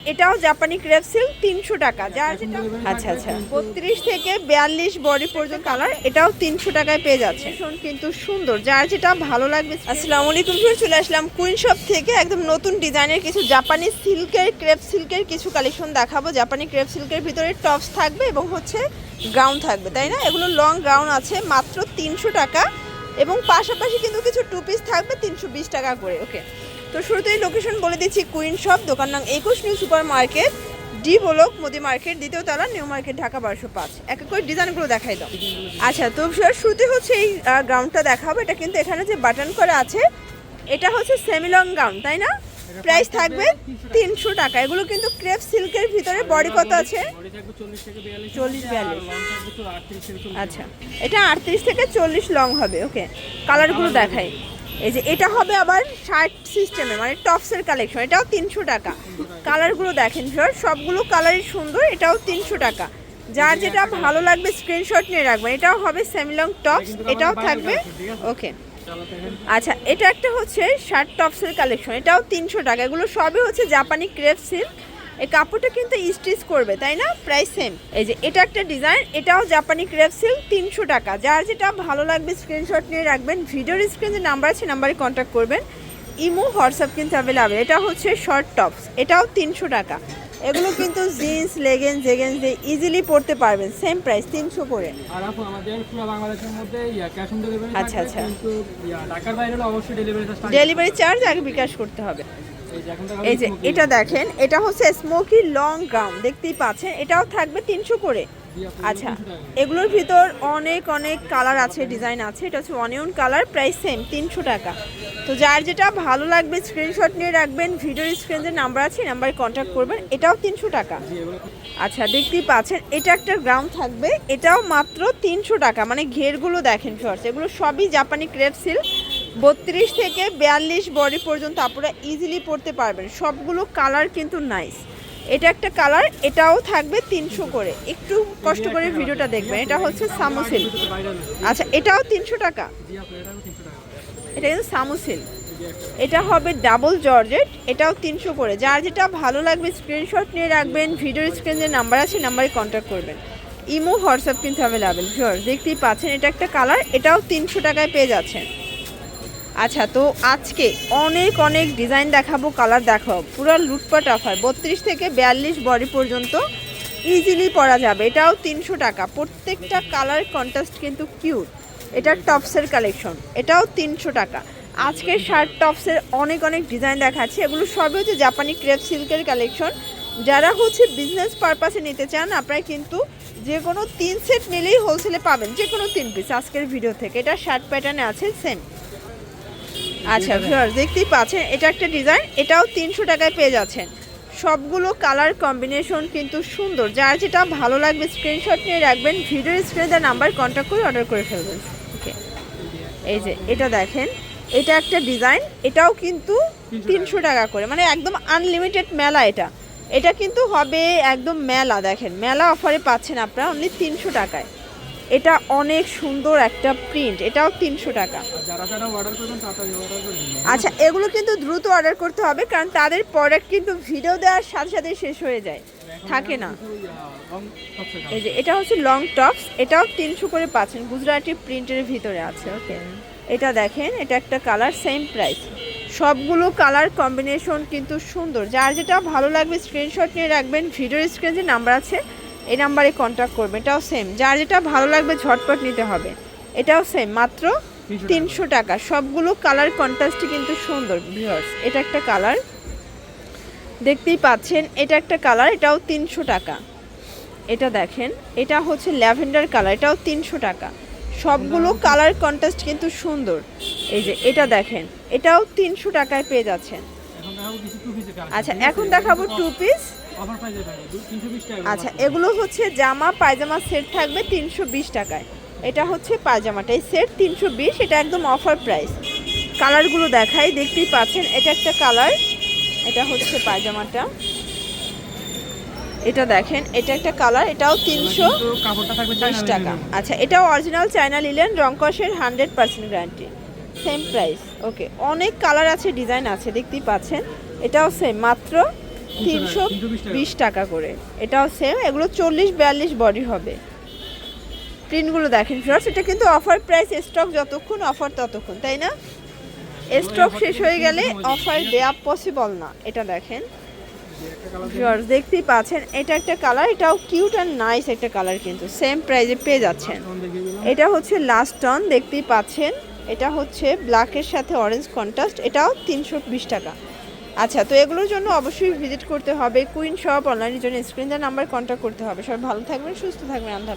এটাও জাপানি crepe silk তিনশো টাকা যার যেটা আচ্ছা আচ্ছা। বত্রিশ থেকে বিয়াল্লিশ বডি পর্যন্ত কালার এটাও তিনশো টাকায় পেয়ে যাচ্ছে। ভীষণ কিন্তু সুন্দর যার যেটা ভালো লাগবে। আসসালামু আলাইকুম চলে আসলাম কুইন শপ থেকে একদম নতুন ডিজাইনের কিছু জাপানি সিল্কের ক্রেপ সিল্কের কিছু কালেকশন দেখাবো। জাপানি ক্রেপ সিল্কের ভিতরে টপস থাকবে এবং হচ্ছে গাউন থাকবে তাই না? এগুলো লং গাউন আছে মাত্র তিনশো টাকা। এবং পাশাপাশি কিন্তু কিছু টু পিস থাকবে তিনশো বিশ টাকা করে। ওকে তো শুরুতেই লোকেশন বলে দিচ্ছি কুইন শপ দোকান নাম একুশ new super market D block Modi market দ্বিতীয় তলা নিউ মার্কেট ঢাকা বারোশো পাঁচ। এক এক করে ডিজাইনগুলো দেখাই দাও। আচ্ছা তো শুরুতে হচ্ছে এই গ্রাউন্ডটা দেখাবো। এটা কিন্তু এখানে যে বাটন করা আছে, এটা হচ্ছে সেমি লং গাউন তাই না? প্রাইস থাকবে তিনশো টাকা। এগুলো কিন্তু ক্রেপ সিল্কের ভিতরে বডি কত আছে? চল্লিশ বিয়াল্লিশ। আচ্ছা এটা আটত্রিশ থেকে চল্লিশ লং হবে ওকে কালারগুলো দেখাই। এই যে এটা হবে আবার শার্ট সিস্টেমে মানে টপসের কালেকশন এটাও তিনশো টাকা। কালারগুলো দেখেন স্যার সবগুলো কালারই সুন্দর, এটাও তিনশো টাকা। যার যেটা ভালো লাগবে স্ক্রিনশট নিয়ে রাখবেন, এটাও হবে সেমিলং টপস এটাও থাকবে ওকে আচ্ছা এটা একটা হচ্ছে শার্ট টপসের কালেকশন এটাও তিনশো টাকা, এগুলো সবই হচ্ছে জাপানি ক্রেপ সিল্ক এই কাপড়টা কিন্তু স্টিচ করবে তাই না? প্রাইস সেম এই যে এটা একটা ডিজাইন এটাও জাপানি ক্রেপ সিল্ক তিনশো টাকা। যার যেটা ভালো লাগবে স্ক্রিনশট নিয়ে রাখবেন। ভিডিওর স্ক্রিনে যে নাম্বার আছে নাম্বারে কন্ট্যাক্ট করবেন। ইমো হোয়াটসঅ্যাপ কিন্তু অ্যাভেলেবেল এটা হচ্ছে শর্ট টপস এটাও তিনশো টাকা। এগুলো কিন্তু জিন্স লেগেন্স জেগেন্স দিয়ে ইজিলি পরতে পারবেন। সেম প্রাইস তিনশো করে। আর আপু আমাদের পুরো বাংলাদেশের মধ্যে ক্যাশ অন ডেলিভারি আচ্ছা, আচ্ছা। ঢাকার বাইরে হলে অবশ্যই ডেলিভারি চার্জ ডেলিভারি চার্জ আগে বিকাশ করতে হবে। এই যে যে এটা দেখেন এটা হচ্ছে স্মোকি লং গাউন দেখতেই পাচ্ছেন। এটাও থাকবে তিনশো করে। আচ্ছা এগুলোর ভিতর অনেক অনেক কালার আছে ডিজাইন আছে। এটা হচ্ছে অনিয়ন কালার প্রাইস সেম তিনশো টাকা। তো যার যেটা ভালো লাগবে স্ক্রিনশট নিয়ে রাখবেন। ভিডিওর স্ক্রিনে নাম্বার আছে নাম্বারে কন্ট্যাক্ট করবেন। এটাও তিনশো টাকা। আচ্ছা দেখতেই পাচ্ছেন এটা একটা গ্রাম থাকবে। এটাও মাত্র তিনশো টাকা। মানে ঘেরগুলো দেখেন শর্টস এগুলো সবই জাপানি ক্রেপ সিল্ক বত্রিশ থেকে বিয়াল্লিশ বডি পর্যন্ত আপনারা ইজিলি পরতে পারবেন। সবগুলো কালার কিন্তু নাইস এটা একটা কালার এটাও থাকবে তিনশো করে। একটু কষ্ট করে ভিডিওটা দেখবেন। এটা হচ্ছে সামোসিল আচ্ছা এটাও তিনশো টাকা? এটা কিন্তু সামোসিল এটা হবে ডাবল জর্জেট, এটাও তিনশো করে। যার যেটা ভালো লাগবে স্ক্রিনশট নিয়ে রাখবেন ভিডিওর স্ক্রিন যে নাম্বার আছে নাম্বারে কন্ট্যাক্ট করবেন। ইমো, হোয়াটসঅ্যাপ কিন্তু অ্যাভেলেবেল শিওর দেখতেই পাচ্ছেন, এটা একটা কালার এটাও তিনশো টাকায় পেয়ে যাচ্ছেন। আচ্ছা তো আজকে অনেক অনেক ডিজাইন দেখাবো কালার দেখাবো। পুরো লুটপাট অফার বত্রিশ থেকে বিয়াল্লিশ বডি পর্যন্ত ইজিলি পরা যাবে। এটাও তিনশো টাকা। প্রত্যেকটা কালার কন্ট্রাস্ট কিন্তু কিউট এটা টপসের কালেকশন এটাও তিনশো টাকা। আজকের শার্ট টপসের অনেক অনেক ডিজাইন দেখাচ্ছে। এগুলো সবই হচ্ছে জাপানি ক্রেপ সিল্কের কালেকশন যারা হচ্ছে বিজনেস পারপাসে নিতে চান, আপনারা কিন্তু যে কোনো তিন সেট নিলেই হোলসেলে পাবেন। যে কোনো তিন পিস আজকের ভিডিও থেকে। এটা শার্ট প্যাটার্নে আছে সেম আচ্ছা ভিউয়ার্স দেখতেই পাচ্ছেন এটা একটা ডিজাইন এটাও তিনশো টাকায় পেয়ে যাচ্ছেন। সবগুলো কালার কম্বিনেশন কিন্তু সুন্দর। যার যেটা ভালো লাগবে স্ক্রিনশট নিয়ে রাখবেন ভিডিওর স্ক্রিনে নাম্বার কন্ট্যাক্ট করে অর্ডার করে ফেলবেন। ওকে এই যে এটা দেখেন এটা একটা ডিজাইন এটাও কিন্তু তিনশো টাকা। করে মানে একদম আনলিমিটেড মেলা এটা। এটা কিন্তু হবে একদম মেলা দেখেন মেলা অফারে পাচ্ছেন আপনারা অনলি তিনশো টাকায়। এটা অনেক সুন্দর একটা প্রিন্ট এটাও তিনশো টাকা। আচ্ছা এগুলো কিন্তু দ্রুত অর্ডার করতে হবে কারণ তাদের প্রোডাক্ট কিন্তু ভিডিও দেওয়ার সাথে সাথে শেষ হয়ে যায়। থাকে না। এই যে এটা হচ্ছে লং টপস এটাও তিনশো করে পাচ্ছেন। গুজরাটি প্রিন্টের ভিতরে আছে ওকে এটা দেখেন এটা একটা কালার সেম প্রাইস সবগুলো কালার কম্বিনেশন কিন্তু সুন্দর। যার যেটা ভালো লাগবে স্ক্রিনশট নিয়ে রাখবেন ভিডিওর স্ক্রিনে যে নাম্বার আছে এই নাম্বারে কন্ট্যাক্ট করবেন। এটাও সেম যার যেটা ভালো লাগবে ঝটপট নিতে হবে। এটাও সেম মাত্র তিনশো টাকা। সবগুলো কালার কন্ট্রাস্টই কিন্তু সুন্দর ভিউয়ার্স এটা একটা কালার দেখতেই পাচ্ছেন এটা একটা কালার এটাও তিনশো টাকা। এটা দেখেন এটা হচ্ছে ল্যাভেন্ডার কালার এটাও তিনশো টাকা। সবগুলো কালার কন্ট্রাস্ট কিন্তু সুন্দর। এই যে এটা দেখেন এটাও তিনশো টাকায় পেয়ে যাচ্ছেন। আচ্ছা এখন দেখাবো টু পিস আচ্ছা এগুলো হচ্ছে জামা পায়জামা সেট থাকবে তিনশো বিশ টাকায়। এটা হচ্ছে পায়জামাটা এই সেট তিনশো বিশ এটা একদম অফার প্রাইস। কালারগুলো দেখাই দেখতেই পাচ্ছেন এটা একটা কালার এটা হচ্ছে পায়জামাটা। এটা দেখেন এটা একটা কালার এটাও তিনশো বিশ টাকা। আচ্ছা এটাও original China linen রংকসের hundred percent guarantee same price okay অনেক কালার আছে ডিজাইন আছে দেখতেই পাচ্ছেন। এটাও সেম মাত্র তিনশো বিশ টাকা করে। এটাও সেম এগুলো চল্লিশ বিয়াল্লিশ বডি হবে। প্রিন্টগুলো দেখেন ফিরার্স এটা কিন্তু অফার প্রাইস স্টক যতক্ষণ অফার ততক্ষণ, তাই না? স্টক শেষ হয়ে গেলে অফার দেওয়া পসিবল না, এটা দেখেন। ভিউয়ার্স দেখতেই পাচ্ছেন, এটা একটা কালার এটাও কিউট অ্যান্ড নাইস একটা কালার কিন্তু সেম প্রাইজে পেয়ে যাচ্ছেন। এটা হচ্ছে লাস্ট টন দেখতেই পাচ্ছেন, এটা হচ্ছে ব্ল্যাকের সাথে অরেঞ্জ কন্ট্রাস্ট এটাও তিনশো বিশ টাকা। আচ্ছা তো এগুলোর জন্য অবশ্যই ভিজিট করতে হবে কুইন শপ অনলাইনের জন্য স্ক্রিন নাম্বার কন্ট্যাক্ট করতে হবে সবাই ভালো থাকবেন, সুস্থ থাকবেন, আল্লাহ।